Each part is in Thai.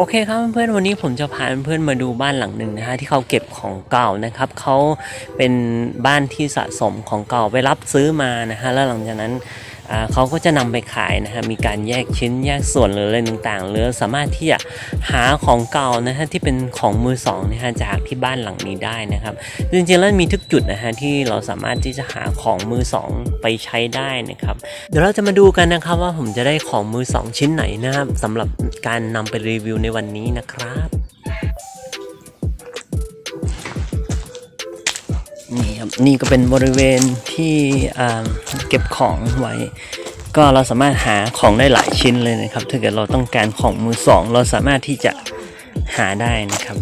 โอเคครับเพื่อนๆวันนี้ผมจะพาเพื่อนๆมาดูบ้านหลังหนึ่งนะฮะที่เขาเก็บของเก่านะครับเขาเป็นบ้านที่สะสมของเก่าไปรับซื้อมานะฮะแล้วหลังจากนั้น เขาก็จะนำไปขายนะฮะมีการแยกชิ้นแยกส่วนหรืออะไรต่างๆหรือสามารถที่จะหาของเก่านะฮะที่เป็นของมือสองนะฮะจากที่บ้านหลังนี้ได้นะครับจริงๆแล้วมีทุกจุดนะฮะที่เราสามารถที่จะหาของมือสองไปใช้ได้นะครับเดี๋ยวเราจะมาดูกันนะครับว่าผมจะได้ของมือสองชิ้นไหนนะครับสำหรับการนำไปรีวิวในวันนี้นะครับ ครับ นี่ก็เป็นบริเวณที่เก็บของไว้ ก็เราสามารถหาของได้หลายชิ้นเลยนะครับ ถ้าเกิดเราต้องการของมือสองเราสามารถที่จะหาได้นะครับ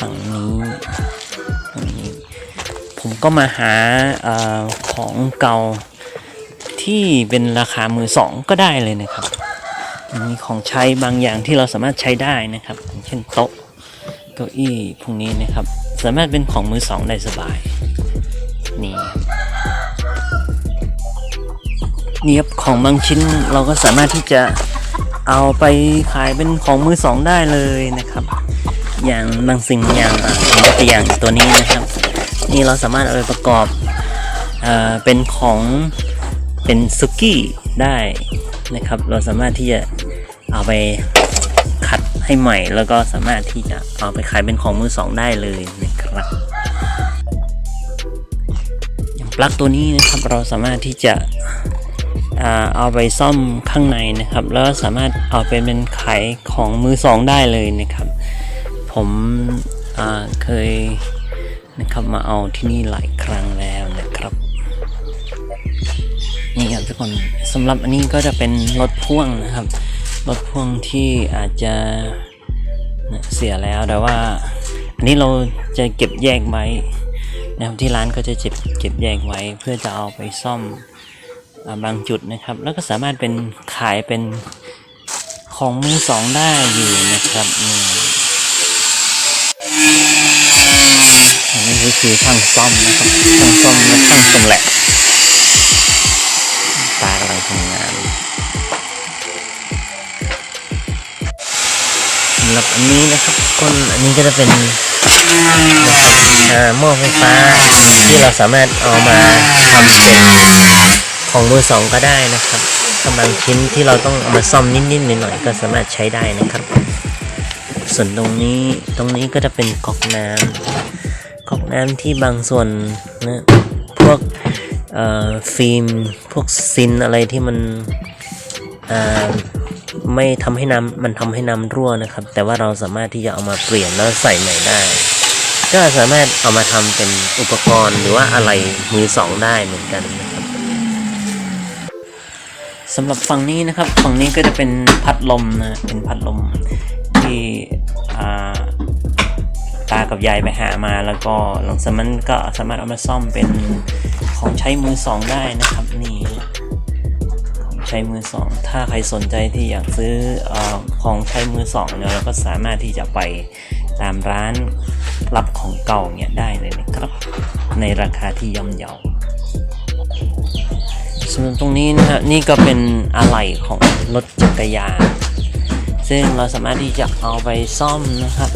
ฝั่งนี้ฝั่งนี้ ผมก็มาหาอาของเก่าที่เป็นราคามือสองก็ได้เลยนะครับมีของใช้บางอย่างที่เราสามารถใช้ได้นะครับ เช่นโต๊ะเก้าอี้พวกนี้นะครับ สามารถเป็นของมือสองได้สบาย นี่นี่ครับของบางชิ้นเราก็สามารถที่จะเอาไปขายเป็นของมือสองได้เลยนะครับ อย่างบางสิ่งอย่างอะผมยกตัวอย่างตัวนี้นะครับ นี่เราสามารถเอาไปประกอบเออเป็นของเป็นซุกี้ได้นะครับ เราสามารถที่จะเอาไปขัดให้ใหม่ แล้วก็สามารถที่จะเอาไปขายเป็นของมือสองได้เลยนะครับ ปลั๊กตัวนี้นะครับเราสามารถที่จะเอาไปซ่อมข้างในนะครับ แล้วสามารถเอาไปเป็นขายของมือสองได้เลยนะครับ ผมเคยนะครับมาเอาที่นี่หลายครั้งแล้วนะครับนี่ครับทุกคนสำหรับอันนี้ก็จะเป็นรถพ่วงนะครับรถพ่วงที่อาจจะเสียแล้วแต่ว่า อันนี้เราจะเก็บแยกไว้ นะครับที่ร้านก็จะเก็บเก็บแยกไว้เพื่อจะเอาไปซ่อมบางจุดนะครับ แล้วก็สามารถเป็นขายเป็นของมือสองได้อยู่นะครับนี่อันนี้ก็คือช่างซ่อมนะครับช่างซ่อมและช่างชำแหละตากำลังทำงานำหรับอันนี้นะครับก้นอันนี้ก็จะเป็นนะครับอ่าหม้อไฟฟ้าที่เราสามารถเอามาทำเป็นของมือสองก็ได้นะครับบางชิ้นที่เราต้องเอามาซ่อมนิดๆหน่อยๆก็สามารถใช้ได้นะครับ ส่วนตรงนี้ตรงนี้ก็จะเป็นก๊อกน้ำก๊อกน้ำที่บางส่วนนะพวกเอ่อฟิล์มพวกซินอะไรที่มันอ่า ไม่ทำให้น้ำมันทำให้น้ำรั่วนะครับ แต่ว่าเราสามารถที่จะเอามาเปลี่ยนแล้วใส่ใหม่ได้ ก็สามารถเอามาทำเป็นอุปกรณ์หรือว่าอะไรมือสองได้เหมือนกันนะครับสำหรับฝั่งนี้นะครับฝั่งนี้ก็จะเป็นพัดลมนะเป็นพัดลมที่อาตากับยายไปหามาแล้วก็หลังจากนั้นก็สามารถเอามาซ่อมเป็นของใช้มือสองได้นะครับ ใช้มือสอง ถ้าใครสนใจที่อยากซื้ออของใช้มือสองเนี่ยเราก็สามารถที่จะไปตามร้านรับของเก่าเนี่ยได้เลยนะครับ ในราคาที่ย่อมเยาส่วนตรงนี้นะฮะนี่ก็เป็นอะไหล่ของรถจักรยานซึ่งเราสามารถที่จะเอาไปซ่อมนะครับ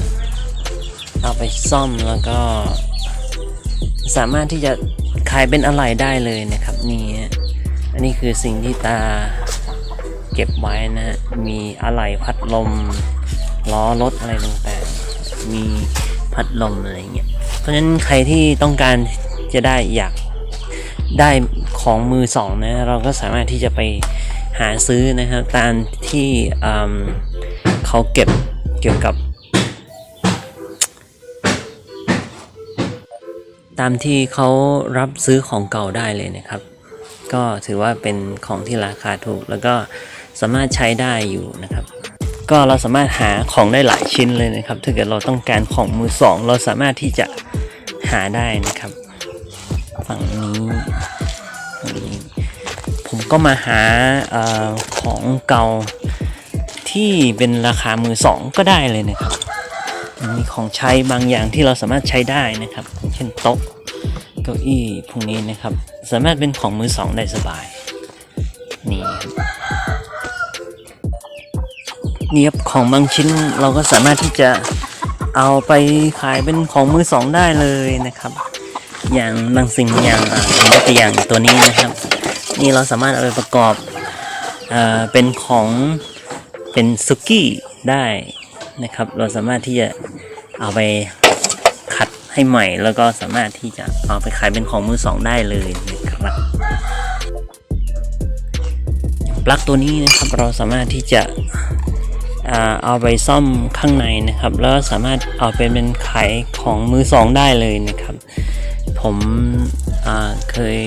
เอาไปซ่อมแล้วก็ สามารถที่จะขายเป็นอะไรได้เลยนะครับนี่ นนี้คือสิ่งที่ตาเก็บไว้นะฮะ มีอะไรพัดลม ล้อรถอะไรต่างๆ มีพัดลมอะไรเงี้ย เพราะฉะนั้นใครที่ต้องการจะได้อยากได้ของมือสองนะ เราก็สามารถที่จะไปหาซื้อนะครับตามที่เขาเก็บเกี่ยวกับ ตามที่เขารับซื้อของเก่าได้เลยนะครับ ก็ถือว่าเป็นของที่ราคาถูก แล้วก็สามารถใช้ได้อยู่นะครับ ก็เราสามารถหาของได้หลายชิ้นเลยนะครับ ถ้าเกิดเราต้องการของมือสองเราสามารถที่จะหาได้นะครับ ฝั่งนี้นี้ผมก็มาหาอของเก่าที่เป็นราคามือสองก็ได้เลยนะครับมีของใช้บางอย่างที่เราสามารถใช้ได้นะครับ เช่นโต๊ะเก้าอี้พวกนี้นะครับ สามารถเป็นของมือสองได้สบาย นี่ครับนี่ครับของบางชิ้นเราก็สามารถที่จะเอาไปขายเป็นของมือสองได้เลยนะครับ อย่างบางสิ่งอย่างอะผมยกตัวอย่างตัวนี้นะครับ นี่เราสามารถเอาไปประกอบเอ่อเป็นของเป็นซุกี้ได้นะครับ เราสามารถที่จะเอาไป ให้ใหม่แล้วก็สามารถที่จะเอาไปขายเป็นของมือสองได้เลยนะครับปลั๊กตัวนี้นะครับเราสามารถที่จะเอาไปซ่อมข้างในนะครับ แล้วสามารถเอาไปเป็นขายของมือสองได้เลยนะครับ ผมเคย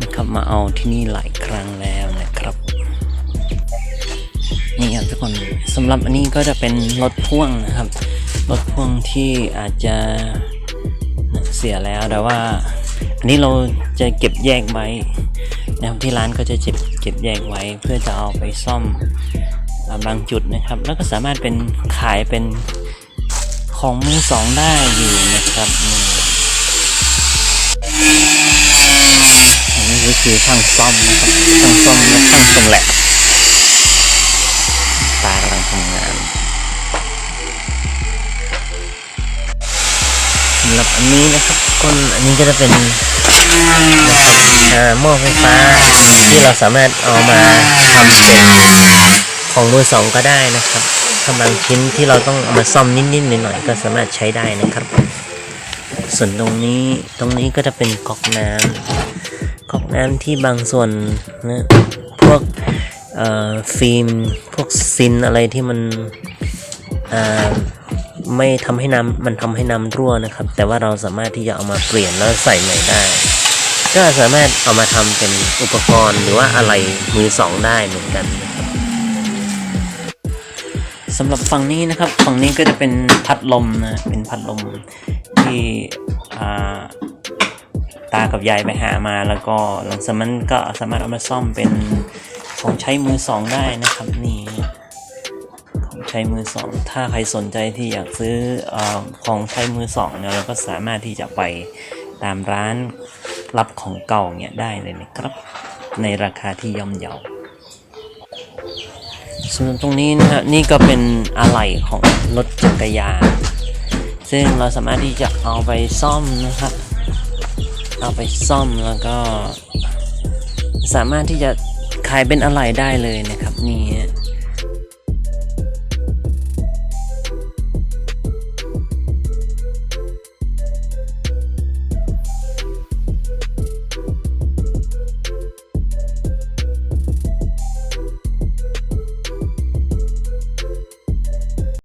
นะครับมาเอาที่นี่หลายครั้งแล้วนะครับนี่ครับทุกคนสำหรับอันนี้ก็จะเป็นรถพ่วงนะครับ รถพ่วงที่อาจจะเสียแล้วแต่ว่า อันนี้เราจะเก็บแยกไว้นะครับที่ร้านก็จะเก็บเก็บแยกไว้เพื่อจะเอาไปซ่อมบางจุดนะครับ แล้วก็สามารถเป็นขายเป็นของมือสองได้อยู่นะครับนี่อันนี้ก็คือช่างซ่อมนะครับช่างซ่อมและช่างชำแหละตากำลังทำงานำหรับอันนี้นะครับคนอันนี้ก็จะเป็นนะครับอ่าหม้อไฟฟ้าที่เราสามารถเอามาทำเป็นของมือสองก็ได้นะครับถ้าบางชิ้นที่เราต้องเอามาซ่อมนิดๆหน่อยๆก็สามารถใช้ได้นะครับ ส่วนตรงนี้ตรงนี้ก็จะเป็นก๊อกน้ำก๊อกน้ำที่บางส่วนนะพวกเอ่อฟิล์มพวกซินอะไรที่มันอ่า ไม่ทำให้น้ำมันทำให้น้ำรั่วนะครับ แต่ว่าเราสามารถที่จะเอามาเปลี่ยนแล้วใส่ใหม่ได้ ก็สามารถเอามาทำเป็นอุปกรณ์หรือว่าอะไรมือสองได้เหมือนกันนะครับสำหรับฝั่งนี้นะครับ ฝั่งนี้ก็จะเป็นพัดลมนะเป็นพัดลมที่อาตากับยายไปหามาแล้วก็หลังจากนั้นก็สามารถเอามาซ่อมเป็นของใช้มือสองได้นะครับนี่ ช้มือสอง ถ้าใครสนใจที่อยากซื้อออของใช้มือสองเนี่ยเราก็สามารถที่จะไปตามร้านรับของเก่าเนี่ยได้เลยนะครับ ในราคาที่ย่อมเยาส่วนตรงนี้นะฮะนี่ก็เป็นอะไหล่ของรถจักรยาน ซึ่งเราสามารถที่จะเอาไปซ่อมนะครับเอาไปซ่อมแล้วก็ สามารถที่จะขายเป็นอะไหล่ได้เลยนะครับนี่